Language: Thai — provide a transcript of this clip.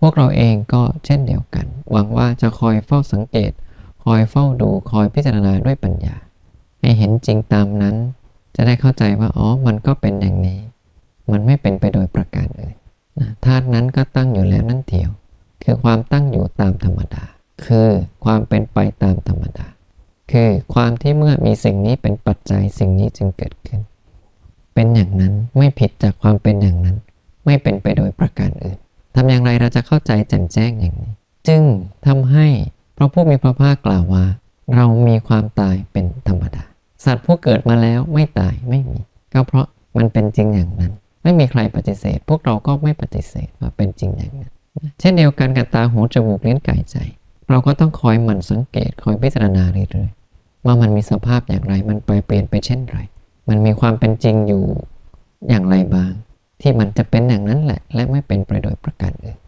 พวกเราเองก็เช่นเดียวกัน หวังว่าจะคอยเฝ้าสังเกต คอยเฝ้าดูคอยพิจารณาด้วยปัญญา ให้เห็นจริงตามนั้น จะได้เข้าใจว่าอ๋อมันก็เป็นอย่างนี้ มันไม่เป็นไปโดยประการอื่นนะธาตุนั้นก็ตั้งอยู่แล้วนั่นเทียว คือความตั้งอยู่ตามธรรมดา คือความเป็นไปตามธรรมดา คือความที่เมื่อมีสิ่งนี้เป็นปัจจัยสิ่งนี้จึงเกิดขึ้น เป็นอย่างนั้นไม่ผิดจากความเป็นอย่างนั้น ไม่เป็นไปโดย จะเข้าใจแจ่มแจ้งอย่างนี้ จึงทำให้พระผู้มีพระภาคกล่าวว่า เรามีความตายเป็นธรรมดา สัตว์ผู้เกิดมาแล้วไม่ตายไม่มี ก็เพราะมันเป็นจริงอย่างนั้น ไม่มีใครปฏิเสธ พวกเราก็ไม่ปฏิเสธว่าเป็นจริงอย่างนั้น เช่นเดียวกันกับตาหูจมูกลิ้นกายใจ เราก็ต้องคอยหมั่นสังเกตคอยพิจารณาเรื่อยๆว่ามันมีสภาพอย่างไรมันไปเปลี่ยนไปเช่นไร มันมีความเป็นจริงอยู่อย่างไรบ้าง ที่มันจะเป็นอย่างนั้นแหละ และไม่เป็นไปโดยประการอื่น